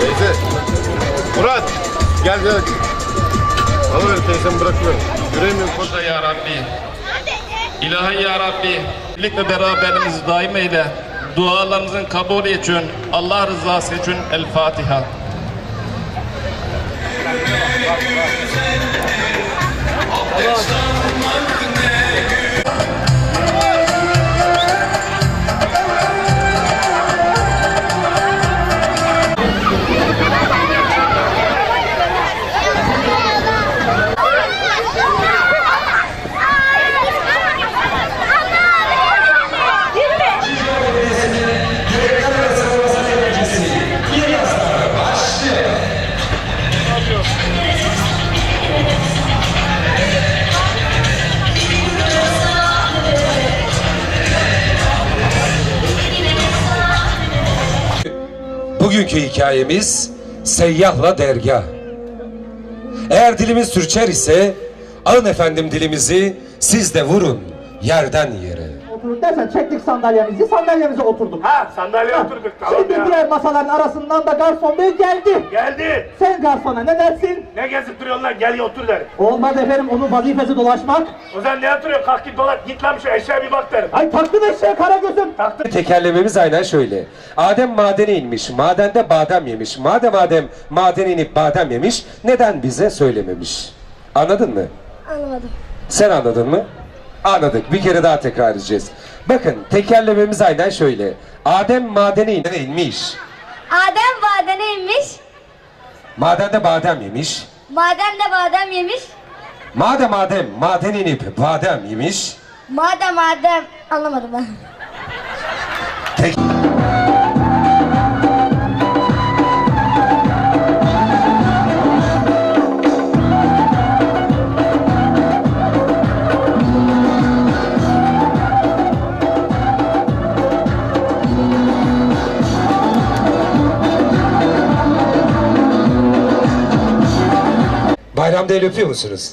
Teyze. Murat. Gel gel. Alıver teyzemi bırakmıyorum. Yüreğimi koşa ya Rabbi. İlahi ya Rabbi. Birlikte beraberimizi daim eyle. Dualarımızın kabulü için, Allah rızası için El Fatiha. Bak, bak. Bugünkü hikayemiz seyyahla dergah. Eğer dilimiz sürçer ise alın efendim dilimizi siz de vurun yerden yere. Dersen çektik sandalyemizi, sandalyemize oturduk. Ha sandalye oturduk tamam Şimdi ya. diğer masaların arasından da garson bey geldi. Geldi. Sen garsona ne dersin? Ne gezip duruyorsun lan gel otur derim. Olmaz efendim onun vazifesi dolaşmak. O zaman ne oturuyor kalk git dolar git lan şu eşeğe bir bak derim. Ay taktın eşeğe kara gözüm. Tekerlememiz aynen şöyle. Adem madene inmiş, madende badem yemiş. Madem Adem madene inip badem yemiş, neden bize söylememiş? Anladın mı? Anlamadım. Sen anladın mı? Anladık. Bir kere daha tekrar edeceğiz. Bakın tekerlememiz aynen şöyle. Adem madene in- inmiş. Adem badene inmiş. Madende badem yemiş. Madem de badem yemiş. Madem Adem maden inip badem yemiş. Madem Adem anlamadım ben. Tek... Bayramda el öpüyor musunuz?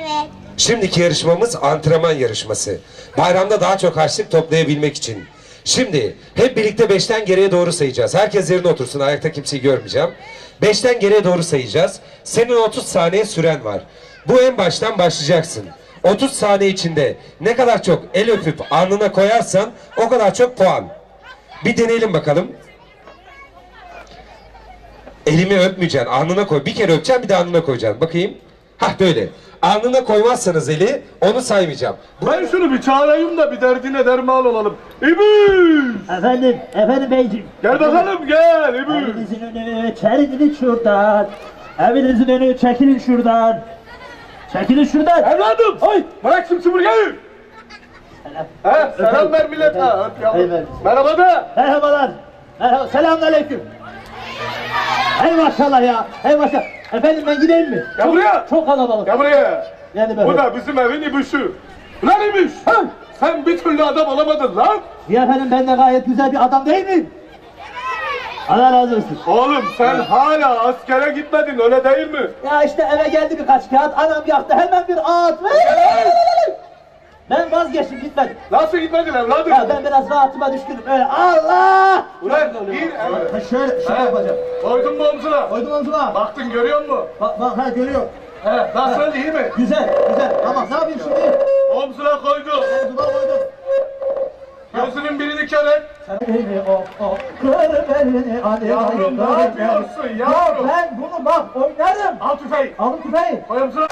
Evet. Şimdiki yarışmamız antrenman yarışması. Bayramda daha çok harçlık toplayabilmek için. Şimdi hep birlikte beşten geriye doğru sayacağız. Herkes yerine otursun. Ayakta kimseyi görmeyeceğim. Beşten geriye doğru sayacağız. Senin 30 saniye süren var. Bu en baştan başlayacaksın. 30 saniye içinde ne kadar çok el öpüp alnına koyarsan o kadar çok puan. Bir deneyelim bakalım. Elimi öpmeyeceksin. Alnına koy. Bir kere öpeceksin bir de alnına koyacaksın. Bakayım. Hah böyle. Alnına koymazsanız eli onu saymayacağım. Ben şunu bir çağırayım da bir derdine derman olalım. İbiş! Efendim, efendim beyciğim. Gel bakalım gel İbiş! Evinizin önü, çeridiniz şuradan. Evinizin önü, çekilin şuradan. Çekilin şuradan. Evladım! Oy! Bırak şimdi süpürgeyi! He, selam ver. Öp yavrum. Eyvallah. Merhaba de. Merhabalar. Merhaba. Selamünaleyküm. Hey maşallah ya. Hey maşallah. Efendim ben gideyim mi? Gel buraya. Çok kalabalık. Gel buraya. Yani böyle. Bu da bizim evin ibişi. Ulan ibiş! Sen bir türlü adam olamadın lan! Ya efendim ben de gayet güzel bir adam değil miyim? Allah razı olsun. Oğlum sen hala askere gitmedin öyle değil mi? Ya işte eve geldi birkaç kağıt. Anam yaktı hemen bir ağıt. Ben vazgeçtim gitmedim. Nasıl gitmedin evladım? Ya ben biraz rahatıma düşkünüm. Öyle Allah! Ulan bir evet. Ha şöyle, şöyle yapacağım. Koydun mu omzuna? Koydum omzuma. Baktın görüyor musun? Bak bak ha görüyor. He, nasıl iyi mi? Güzel güzel. Tamam ne yapayım şimdi? Omzuna koydu. Omzuma koydum. Gözünün birini kör et. Beni o o kır beni hadi Yavrum, hadi, ne yapıyorsun yavrum? Ya ben bunu bak oynarım. Al tüfeği. Alın tüfeği. Koy omzuna.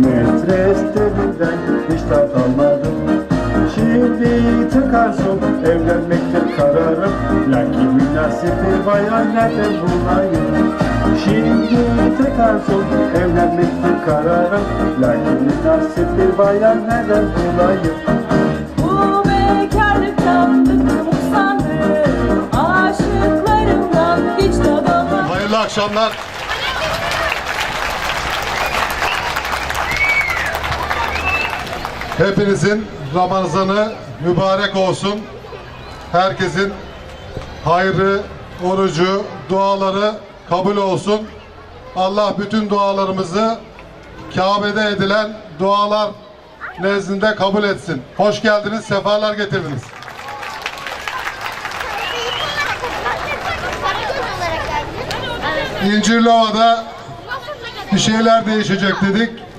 Metres derinden hiç tat almadım Şimdi tıkarsın evlenmekte kararım. Lakin münasip bir bayan nerede bulayım Şimdi tıkarsın evlenmekte kararım. Ararım Lakin nasip bir bayan neden bulayım Bu bekarlıktan bıktım usandım. Aşıklarımdan hiç tad almadım Hayırlı akşamlar. Hepinizin Ramazanı mübarek olsun. Herkesin hayrı, orucu, duaları kabul olsun. Allah bütün dualarımızı Kabe'de edilen dualar nezdinde kabul etsin. Hoş geldiniz, sefalar getirdiniz. İncirlova'da bir şeyler değişecek dedik.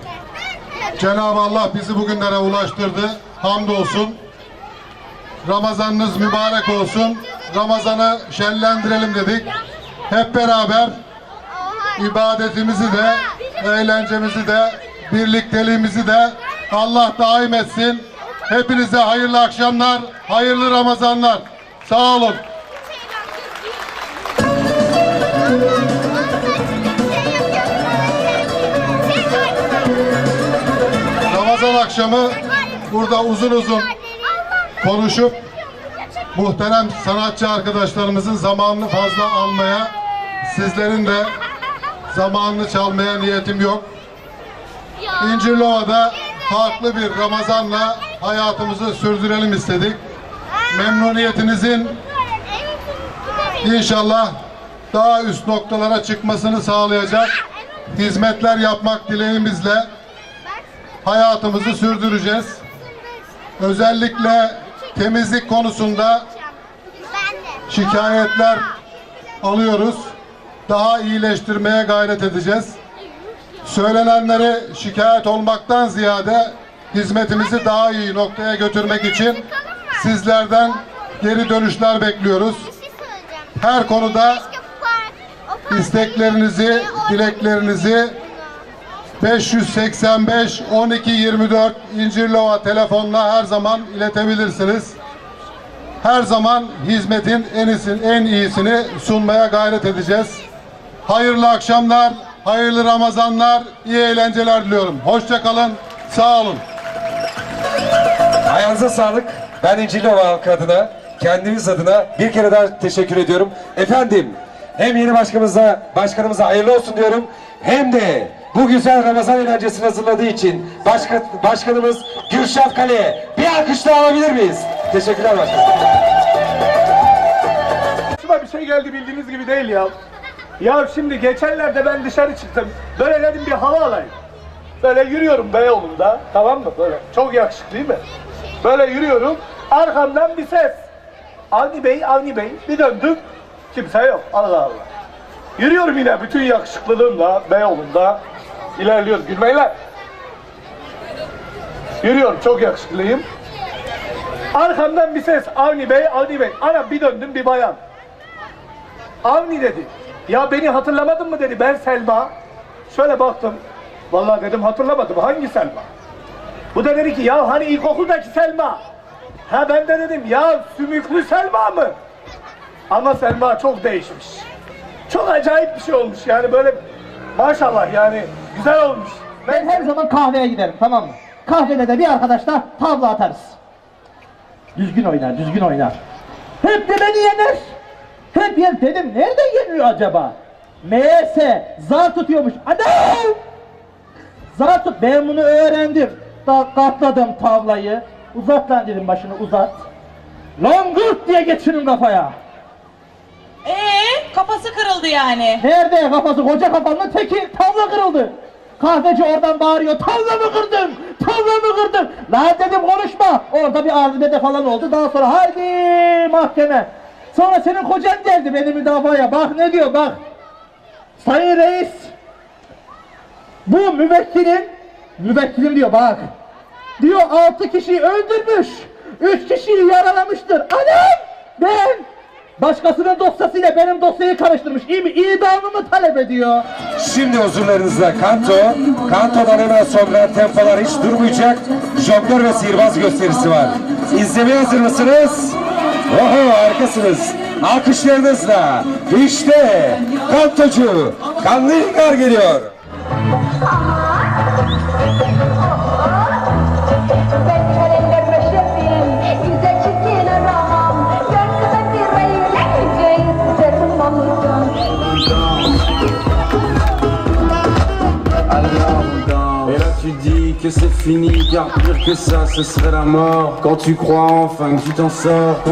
Cenab-ı Allah bizi bugünlere ulaştırdı. Hamdolsun. Ramazanınız mübarek olsun. Ramazan'ı şenlendirelim dedik. Hep beraber ibadetimizi de, eğlencemizi de, birlikteliğimizi de Allah daim etsin. Hepinize hayırlı akşamlar, hayırlı Ramazanlar. Sağ olun. Akşamı burada uzun uzun konuşup muhterem sanatçı arkadaşlarımızın zamanını fazla almaya, sizlerin de zamanını çalmaya niyetim yok. İncirlova'da farklı bir Ramazan'la hayatımızı sürdürelim istedik. Memnuniyetinizin inşallah daha üst noktalara çıkmasını sağlayacak hizmetler yapmak dileğimizle hayatımızı sürdüreceğiz. Özellikle temizlik konusunda şikayetler alıyoruz. Daha iyileştirmeye gayret edeceğiz. Söylenenleri şikayet olmaktan ziyade hizmetimizi daha iyi noktaya götürmek için sizlerden geri dönüşler bekliyoruz. Her konuda isteklerinizi, dileklerinizi 585 12 24 İncirlova telefonla her zaman iletebilirsiniz. Her zaman hizmetin en iyisini, en iyisini sunmaya gayret edeceğiz. Hayırlı akşamlar, hayırlı Ramazanlar, iyi eğlenceler diliyorum. Hoşça kalın, sağ olun. Ayağınıza sağlık. Ben İncilova halkı adına, kendimiz adına bir kere daha teşekkür ediyorum. Efendim, hem yeni başkanımıza, başkanımıza hayırlı olsun diyorum. Hem de bu güzel Ramazan eğlencesini hazırladığı için başkan, başkanımız Gülşah Kale'ye bir alkış daha alabilir miyiz? Teşekkürler başkanım. Başıma bir şey geldi bildiğiniz gibi değil ya. Ya şimdi geçenlerde ben dışarı çıktım. Böyle dedim bir hava alayım. Böyle yürüyorum Beyoğlu'nda. Tamam mı? Böyle. Çok yakışıklı değil mi? Böyle yürüyorum. Arkamdan bir ses. Avni Bey, Avni Bey. Bir döndüm. Kimse yok. Allah Allah. Yürüyorum yine bütün yakışıklılığımla Beyoğlu'nda. İlerliyoruz. Gülmeyin lan. Yürüyorum. Çok yakışıklıyım. Arkamdan bir ses. Avni Bey, Avni Bey. Ana bir döndüm bir bayan. Avni dedi. Ya beni hatırlamadın mı dedi. Ben Selma. Şöyle baktım. Vallahi dedim hatırlamadım. Hangi Selma? Bu da dedi ki ya hani ilkokuldaki Selma. Ha ben de dedim ya sümüklü Selma mı? Ama Selma çok değişmiş. Çok acayip bir şey olmuş yani böyle maşallah yani güzel olmuş. Ben her zaman kahveye giderim tamam mı? Kahvede de bir arkadaşla tavla atarız. Düzgün oynar, düzgün oynar. Hep de beni yener. Hep yer dedim nerede yeniyor acaba? Meğerse zar tutuyormuş. Adam! Zar tut. Ben bunu öğrendim. Da katladım tavlayı. Uzat lan dedim başını uzat. Langırt diye geçirin kafaya. Ee, kafası kırıldı yani. Nerede kafası koca kafanın teki tavla kırıldı. Kahveci oradan bağırıyor tavla mı kırdın? Tavla mı kırdın? Lan dedim konuşma. Orada bir arbede falan oldu. Daha sonra haydi mahkeme. Sonra senin kocan geldi beni müdafaya. Bak ne diyor bak. Sayın reis. Bu müvekkilin müvekkilim diyor bak. Diyor altı kişiyi öldürmüş. Üç kişiyi yaralamıştır. Anam! Ben başkasının dosyasıyla benim dosyayı karıştırmış. İyi mi? İdamımı talep ediyor. Şimdi huzurlarınızda kanto, kantodan hemen sonra tempolar hiç durmayacak. Jonglör ve sihirbaz gösterisi var. İzlemeye hazır mısınız? Oho harikasınız. Alkışlarınızla işte kantocu Kanlı İlgar geliyor. C'est fini, car pire que ça, ce serait la mort. Quand tu crois enfin que tu t'en sors.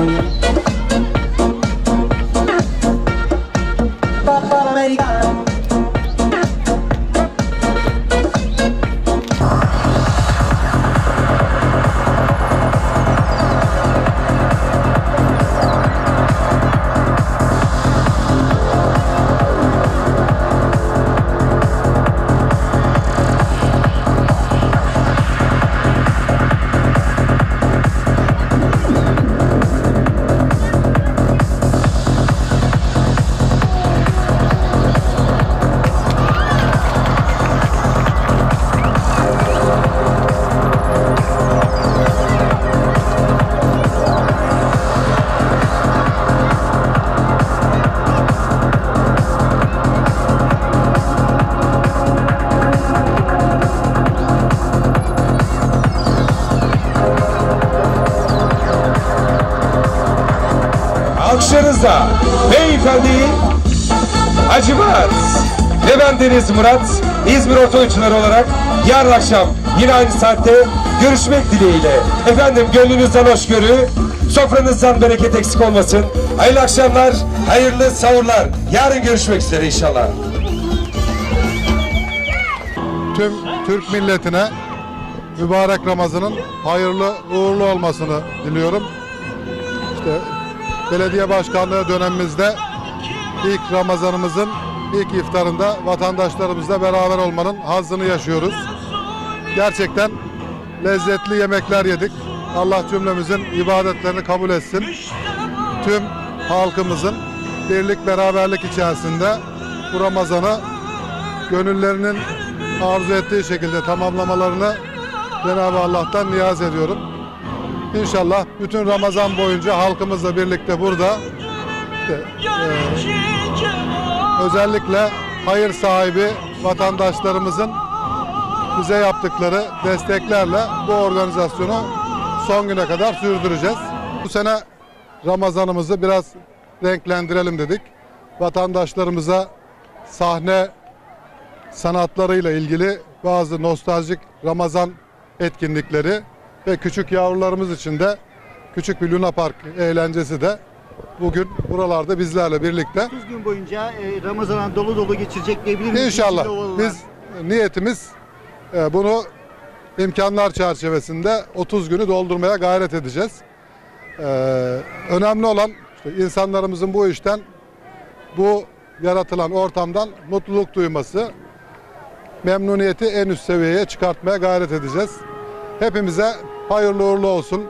Alkışlarınızla beyefendi Acıbat ve ben Deniz Murat İzmir Orta Oyuncuları olarak yarın akşam yine aynı saatte görüşmek dileğiyle. Efendim gönlünüzden hoşgörü, sofranızdan bereket eksik olmasın. Hayırlı akşamlar, hayırlı sahurlar. Yarın görüşmek üzere inşallah. Tüm Türk milletine mübarek Ramazan'ın hayırlı uğurlu olmasını diliyorum. İşte belediye başkanlığı dönemimizde ilk Ramazanımızın ilk iftarında vatandaşlarımızla beraber olmanın hazzını yaşıyoruz. Gerçekten lezzetli yemekler yedik. Allah cümlemizin ibadetlerini kabul etsin. Tüm halkımızın birlik beraberlik içerisinde bu Ramazan'ı gönüllerinin arzu ettiği şekilde tamamlamalarını Cenab-ı Allah'tan niyaz ediyorum. İnşallah bütün Ramazan boyunca halkımızla birlikte burada işte, eee, özellikle hayır sahibi vatandaşlarımızın bize yaptıkları desteklerle bu organizasyonu son güne kadar sürdüreceğiz. Bu sene Ramazanımızı biraz renklendirelim dedik. Vatandaşlarımıza sahne sanatlarıyla ilgili bazı nostaljik Ramazan etkinlikleri ve küçük yavrularımız için de küçük bir Luna Park eğlencesi de bugün buralarda bizlerle birlikte. 30 gün boyunca e, Ramazan'a dolu dolu geçirecek diyebilir miyiz? İnşallah biz niyetimiz e, bunu imkanlar çerçevesinde 30 günü doldurmaya gayret edeceğiz. E, Önemli olan işte insanlarımızın bu işten bu yaratılan ortamdan mutluluk duyması, memnuniyeti en üst seviyeye çıkartmaya gayret edeceğiz. Hepimize hayırlı uğurlu olsun.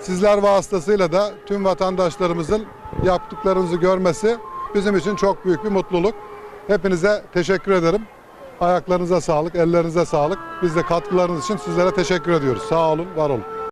Sizler vasıtasıyla da tüm vatandaşlarımızın yaptıklarınızı görmesi bizim için çok büyük bir mutluluk. Hepinize teşekkür ederim. Ayaklarınıza sağlık, ellerinize sağlık. Biz de katkılarınız için sizlere teşekkür ediyoruz. Sağ olun, var olun.